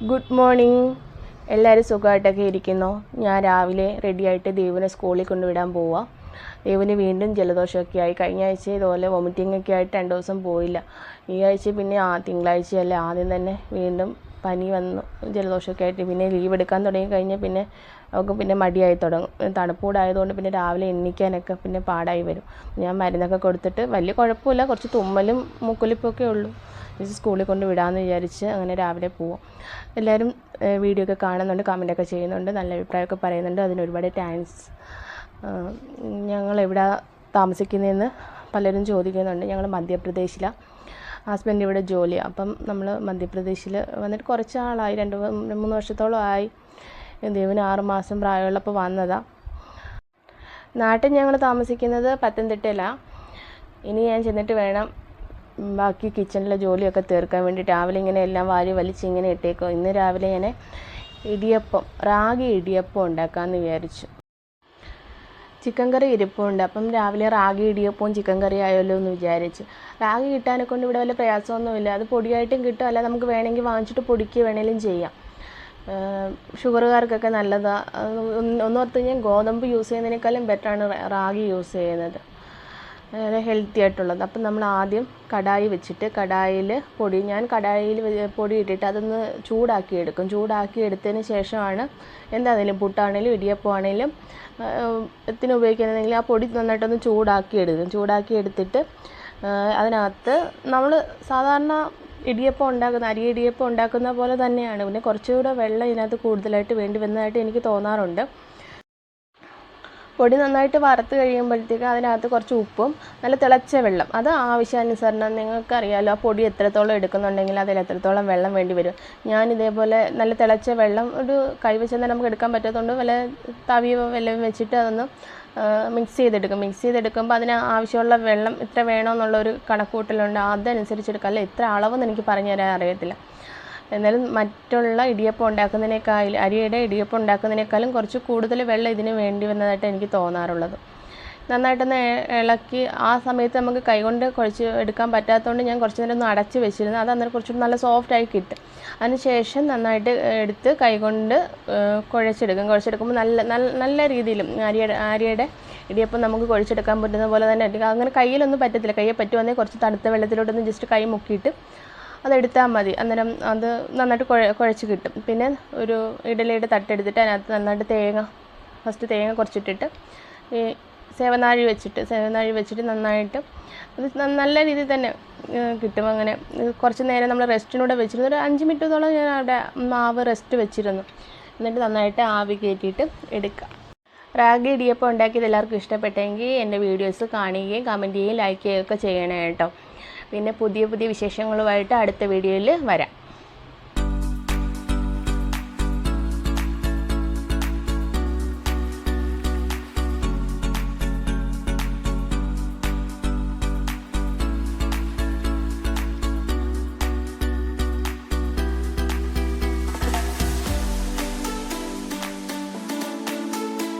Good morning എല്ലാവരും സുഖമായിട്ടൊക്കെ ഇരിക്കുന്നു. ഞാൻ രാവിലെ റെഡിയായിട്ട് ദേവിനെ സ്കൂളിൽ കൊണ്ടുവിടാൻ പോവാം. ദേവിന് വീണ്ടും ജലദോഷമൊക്കെ ആയി. കഴിഞ്ഞ ആഴ്ച ഇതുപോലെ വൊമിറ്റിംഗ് ഒക്കെ ആയിട്ട് രണ്ട് ദിവസം പോയില്ല. ഈ ആഴ്ച പിന്നെ ആ തിങ്കളാഴ്ചയല്ലേ ആദ്യം തന്നെ വീണ്ടും പനി വന്നു. ജലദോഷമൊക്കെ ആയിട്ട് പിന്നെ ലീവ് എടുക്കാൻ തുടങ്ങി. കഴിഞ്ഞാൽ പിന്നെ അവൾക്ക് പിന്നെ മടിയായി തുടങ്ങും. തണുപ്പൂടായതുകൊണ്ട് പിന്നെ രാവിലെ എണ്ണിക്കാനൊക്കെ പിന്നെ പാടായി വരും. ഞാൻ മരുന്നൊക്കെ കൊടുത്തിട്ട് വലിയ കുഴപ്പമില്ല. കുറച്ച് തുമ്മലും മൂക്കൊലിപ്പൊക്കെ ഉള്ളൂ. ഇത് സ്കൂളിൽ കൊണ്ട് വിടാമെന്ന് വിചാരിച്ച് അങ്ങനെ രാവിലെ പോവും. എല്ലാവരും വീഡിയോ ഒക്കെ കാണുന്നുണ്ട് കമന്റൊക്കെ ചെയ്യുന്നുണ്ട് നല്ല അഭിപ്രായമൊക്കെ പറയുന്നുണ്ട്. അതിന് ഒരുപാട് താങ്ക്സ് ഞങ്ങൾ എവിടെ താമസിക്കുന്നതെന്ന് പലരും ചോദിക്കുന്നുണ്ട്. ഞങ്ങൾ മധ്യപ്രദേശിലാണ് ഹസ്ബൻഡ് ഇവിടെ ജോലിയാണ് അപ്പം നമ്മൾ മധ്യപ്രദേശിൽ വന്നിട്ട് കുറച്ച് ആളായി രണ്ട് മൂന്ന് വർഷത്തോളം ആയി. ദേവിന് ആറ് മാസം പ്രായമുള്ളപ്പോൾ വന്നതാണ് നാട്ടിൽ ഞങ്ങൾ താമസിക്കുന്നത് പത്തനംതിട്ടയിലാണ് ഇനി ഞാൻ ചെന്നിട്ട് വേണം ബാക്കി കിച്ചണിലെ ജോലിയൊക്കെ തീർക്കാൻ വേണ്ടി രാവിലെ ഇങ്ങനെ എല്ലാം വാരി വലിച്ച് ഇങ്ങനെ ഇട്ടേക്കും. ഇന്ന് രാവിലെ ഞാൻ ഇടിയപ്പം റാഗി ഇടിയപ്പം ഉണ്ടാക്കാമെന്ന് വിചാരിച്ചു. ചിക്കൻ കറി ഇരിപ്പുണ്ട് അപ്പം രാവിലെ റാഗി ഇടിയപ്പവും ചിക്കൻ കറി ആയല്ലോ എന്ന് വിചാരിച്ചു. റാഗി കിട്ടാനെ കൊണ്ട് ഇവിടെ വല്ല പ്രയാസമൊന്നുമില്ല. അത് പൊടിയായിട്ടും കിട്ടും. അല്ല നമുക്ക് വേണമെങ്കിൽ വാങ്ങിച്ചിട്ട് പൊടിക്കുക വേണേലും ചെയ്യാം. ഷുഗറുകാർക്കൊക്കെ നല്ലതാണ് ഒന്നോർത്ത് കഴിഞ്ഞാൽ ഗോതമ്പ് യൂസ് ചെയ്യുന്നതിനേക്കാളും ബെറ്ററാണ് റാഗി യൂസ് ചെയ്യുന്നത്. വളരെ ഹെൽത്തി ആയിട്ടുള്ളത്. അപ്പം നമ്മൾ ആദ്യം കടായി വെച്ചിട്ട് കടായിൽ പൊടി ഞാൻ കടായിൽ പൊടി ഇട്ടിട്ട് അതൊന്ന് ചൂടാക്കി എടുക്കും. ചൂടാക്കി എടുത്തതിന് ശേഷമാണ് എന്താണെങ്കിലും പുട്ടാണെങ്കിലും ഇടിയപ്പമാണെങ്കിലും എത്തിന് ഉപയോഗിക്കുന്നതെങ്കിൽ ആ പൊടി നന്നായിട്ടൊന്ന് ചൂടാക്കി എടുക്കും. ചൂടാക്കി എടുത്തിട്ട് അതിനകത്ത് നമ്മൾ സാധാരണ ഇടിയപ്പം ഉണ്ടാക്കുന്ന അരി ഇടിയപ്പം ഉണ്ടാക്കുന്ന പോലെ തന്നെയാണ്. പിന്നെ കുറച്ചുകൂടെ വെള്ളം ഇതിനകത്ത് കൂടുതലായിട്ട് വേണ്ടി വരുന്നതായിട്ട് എനിക്ക് തോന്നാറുണ്ട്. പൊടി നന്നായിട്ട് വറുത്ത് കഴിയുമ്പോഴത്തേക്ക് അതിനകത്ത് കുറച്ച് ഉപ്പും നല്ല തിളച്ച വെള്ളം. അത് ആവശ്യാനുസരണം നിങ്ങൾക്കറിയാലോ ആ പൊടി എത്രത്തോളം എടുക്കുന്നുണ്ടെങ്കിൽ അതിൽ എത്രത്തോളം വെള്ളം വേണ്ടി വരും. ഞാൻ ഇതേപോലെ നല്ല തിളച്ച വെള്ളം ഒരു കൈ വെച്ച് തന്നെ നമുക്ക് എടുക്കാൻ പറ്റാത്തതുകൊണ്ട് വല്ല തവിയോ വല്ലതും വെച്ചിട്ട് അതൊന്ന് മിക്സ് ചെയ്തെടുക്കും. മിക്സ് ചെയ്തെടുക്കുമ്പോൾ അതിന് ആവശ്യമുള്ള വെള്ളം ഇത്ര വേണമെന്നുള്ള ഒരു കണക്കൂട്ടലുണ്ട് അതനുസരിച്ച് എടുക്കുക അല്ല ഇത്ര അളവെന്ന് എനിക്ക് പറഞ്ഞു തരാൻ അറിയത്തില്ല. എന്നാലും മറ്റുള്ള ഇടിയപ്പം ഉണ്ടാക്കുന്നതിനേക്കാൾ അരിയുടെ ഇടിയപ്പം ഉണ്ടാക്കുന്നതിനേക്കാളും കുറച്ച് കൂടുതൽ വെള്ളം ഇതിന് വേണ്ടി വന്നതായിട്ട് എനിക്ക് തോന്നാറുള്ളത്. നന്നായിട്ടൊന്ന് ഇളക്കി ആ സമയത്ത് നമുക്ക് കൈകൊണ്ട് കുഴച്ച് എടുക്കാൻ പറ്റാത്തതുകൊണ്ട് ഞാൻ കുറച്ച് നേരം ഒന്ന് അടച്ച് വെച്ചിരുന്നു. അത് അന്നേരം കുറച്ചുകൂടി നല്ല സോഫ്റ്റായി കിട്ടും. അതിന് ശേഷം നന്നായിട്ട് എടുത്ത് കൈകൊണ്ട് കുഴച്ചെടുക്കും. കുഴച്ചെടുക്കുമ്പോൾ നല്ല നല്ല നല്ല രീതിയിലും അരിയുടെ അരിയുടെ ഇടിയപ്പം നമുക്ക് കുഴച്ചെടുക്കാൻ പറ്റുന്ന പോലെ തന്നെ അങ്ങനെ കയ്യിലൊന്നും പറ്റത്തില്ല. കയ്യെ പറ്റുവാണെങ്കിൽ കുറച്ച് തണുത്ത വെള്ളത്തിലോട്ടൊന്ന് ജസ്റ്റ് കൈ മുക്കിയിട്ട് അതെടുത്താൽ മതി. അന്നേരം അത് നന്നായിട്ട് കുഴ കുഴച്ച് കിട്ടും. പിന്നെ ഒരു ഇഡലിയുടെ തട്ടെടുത്തിട്ട് അതിനകത്ത് നന്നായിട്ട് തേങ്ങ ഫസ്റ്റ് തേങ്ങ കുറച്ചിട്ടിട്ട് ഈ സേവനാഴി വെച്ചിട്ട് സേവനാഴി വെച്ചിട്ട് നന്നായിട്ട് അത് നല്ല രീതിയിൽ തന്നെ കിട്ടും അങ്ങനെ. കുറച്ച് നേരം നമ്മൾ റെസ്റ്റിനൂടെ വെച്ചിരുന്നു. ഒരു അഞ്ച് മിനിറ്റോളം ഞാൻ അവിടെ മാവ് റെസ്റ്റ് വെച്ചിരുന്നു. എന്നിട്ട് നന്നായിട്ട് ആവി കയറ്റിയിട്ട് എടുക്കുക റാഗി ഇടിയപ്പം ഉണ്ടാക്കിയത് എല്ലാവർക്കും ഇഷ്ടപ്പെട്ടെങ്കിൽ എന്റെ വീഡിയോസ് കാണുകയും കമന്റ് ചെയ്യുകയും ലൈക്ക് ചെയ്യുകയൊക്കെ ചെയ്യണേ കേട്ടോ. പിന്നെ പുതിയ പുതിയ വിശേഷങ്ങളുമായിട്ട് അടുത്ത വീഡിയോയിൽ വരാം.